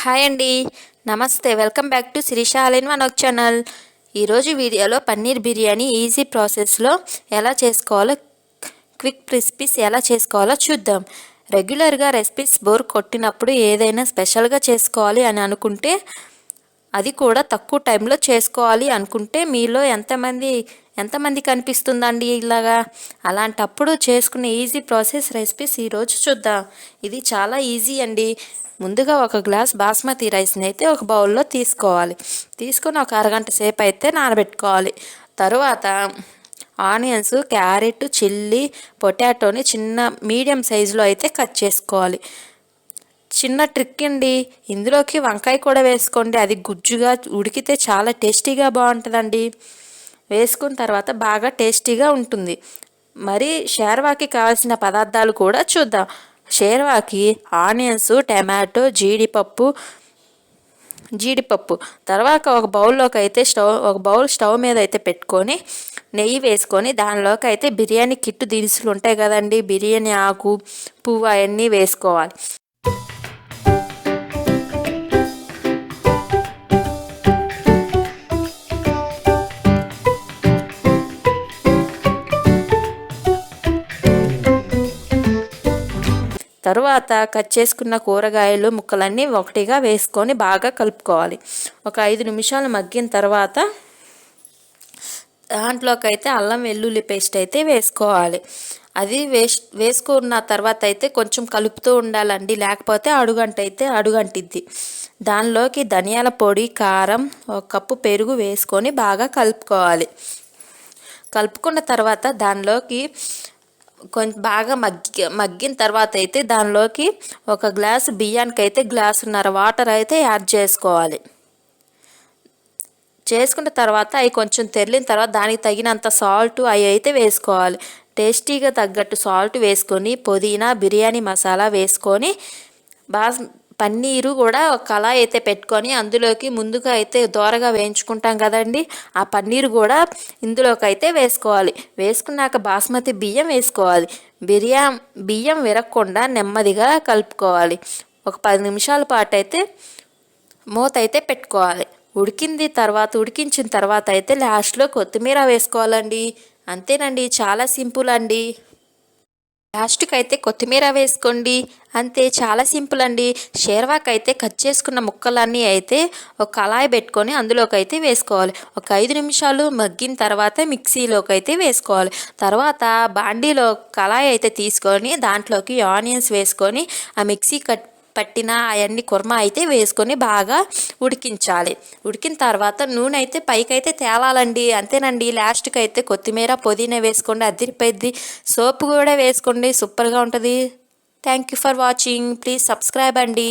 Hi అండి. నమస్తే. Welcome back to Sirisha all in one channel. ఈరోజు వీడియోలో పన్నీర్ బిర్యానీ ఈజీ ప్రాసెస్లో ఎలా చేసుకోవాలో క్విక్ రెసిపీస్ ఎలా చేసుకోవాలో చూద్దాం. రెగ్యులర్గా రెసిపీస్ బోర్ కొట్టినప్పుడు ఏదైనా స్పెషల్గా చేసుకోవాలి అని అనుకుంటే అది కూడా తక్కువ టైంలో చేసుకోవాలి అనుకుంటే మీలో ఎంతమంది ఎంతమంది కనిపిస్తుందండి ఇలాగా? అలాంటప్పుడు చేసుకునే ఈజీ ప్రాసెస్ రెసిపీస్ ఈరోజు చూద్దాం. ఇది చాలా ఈజీ అండి. ముందుగా ఒక గ్లాస్ బాస్మతి రైస్ని అయితే ఒక బౌల్లో తీసుకోవాలి. తీసుకొని ఒక అరగంట సేపు అయితే నానబెట్టుకోవాలి. తరువాత ఆనియన్స్ క్యారెట్ చిల్లీ పొటాటోని చిన్న మీడియం సైజులో అయితే కట్ చేసుకోవాలి. చిన్న ట్రిక్ అండి. ఇందులోకి వంకాయ కూడా వేసుకోండి. అది గుజ్జుగా ఉడికితే చాలా టేస్టీగా బాగుంటుందండి. వేసుకున్న తర్వాత బాగా టేస్టీగా ఉంటుంది. మరి షేర్వాకి కావాల్సిన పదార్థాలు కూడా చూద్దాం. షేర్వాకి ఆనియన్స్ టమాటో జీడిపప్పు జీడిపప్పు. తర్వాత ఒక బౌల్లోకి అయితే స్టవ్ ఒక బౌల్ స్టవ్ మీద అయితే పెట్టుకొని నెయ్యి వేసుకొని దానిలోకి అయితే బిర్యానీ కిట్టు దినుసులు ఉంటాయి కదండి. బిర్యానీ ఆకు పువ్వు అవన్నీ వేసుకోవాలి. తరువాత కట్ చేసుకున్న కూరగాయలు ముక్కలన్నీ ఒకటిగా వేసుకొని బాగా కలుపుకోవాలి. ఒక ఐదు నిమిషాలు మగ్గిన తర్వాత దాంట్లోకైతే అల్లం వెల్లుల్లి పేస్ట్ అయితే వేసుకోవాలి. అది వేస్ వేసుకున్న తర్వాత అయితే కొంచెం కలుపుతూ ఉండాలండి. లేకపోతే అడుగంట అయితే అడుగంటిద్ది. దానిలోకి ధనియాల పొడి కారం ఒక కప్పు పెరుగు వేసుకొని బాగా కలుపుకోవాలి. కలుపుకున్న తర్వాత దానిలోకి కొంచెం బాగా మగ్గి మగ్గిన తర్వాత అయితే దానిలోకి ఒక గ్లాస్ బియ్యానికి అయితే గ్లాసున్నర వాటర్ అయితే యాడ్ చేసుకోవాలి. చేసుకున్న తర్వాత అవి కొంచెం తెరిలిన తర్వాత దానికి తగినంత సాల్ట్ అవి అయితే వేసుకోవాలి. టేస్టీగా తగ్గట్టు సాల్ట్ వేసుకొని పుదీనా బిర్యానీ మసాలా వేసుకొని బాగా పన్నీరు కూడా ఒక కళాయి అయితే పెట్టుకొని అందులోకి ముందుగా అయితే దోరగా వేయించుకుంటాం కదండి. ఆ పన్నీరు కూడా ఇందులోకి అయితే వేసుకోవాలి. వేసుకున్నాక బాస్మతి బియ్యం వేసుకోవాలి. బిర్యా బియ్యం విరగకుండా నెమ్మదిగా కలుపుకోవాలి. ఒక పది నిమిషాల పాటు అయితే మూత అయితే పెట్టుకోవాలి. ఉడికింది తర్వాత ఉడికించిన తర్వాత అయితే లాస్ట్లో కొత్తిమీర వేసుకోవాలండి. అంతేనండి చాలా సింపుల్ అండి. లాస్ట్కి అయితే కొత్తిమీర వేసుకోండి. అంతే చాలా సింపుల్ అండి షేర్వాక్ అయితే కట్ చేసుకున్న ముక్కలన్నీ అయితే ఒక కళాయి పెట్టుకొని అందులోకి అయితే వేసుకోవాలి. ఒక ఐదు నిమిషాలు మగ్గిన తర్వాత మిక్సీలోకి అయితే వేసుకోవాలి. తర్వాత బాండీలో కళాయి అయితే తీసుకొని దాంట్లోకి ఆనియన్స్ వేసుకొని ఆ మిక్సీ కట్ పట్టిన అవన్నీ కుర్మా అయితే వేసుకొని బాగా ఉడికించాలి. ఉడికిన తర్వాత నూనె అయితే పైకైతే తేలాలండి. అంతేనండి లాస్ట్కి అయితే కొత్తిమీర పుదీనా వేసుకోండి అదిరిపోద్ది సోపు కూడా వేసుకోండి సూపర్గా ఉంటుంది. Thank you for watching please subscribe అండి.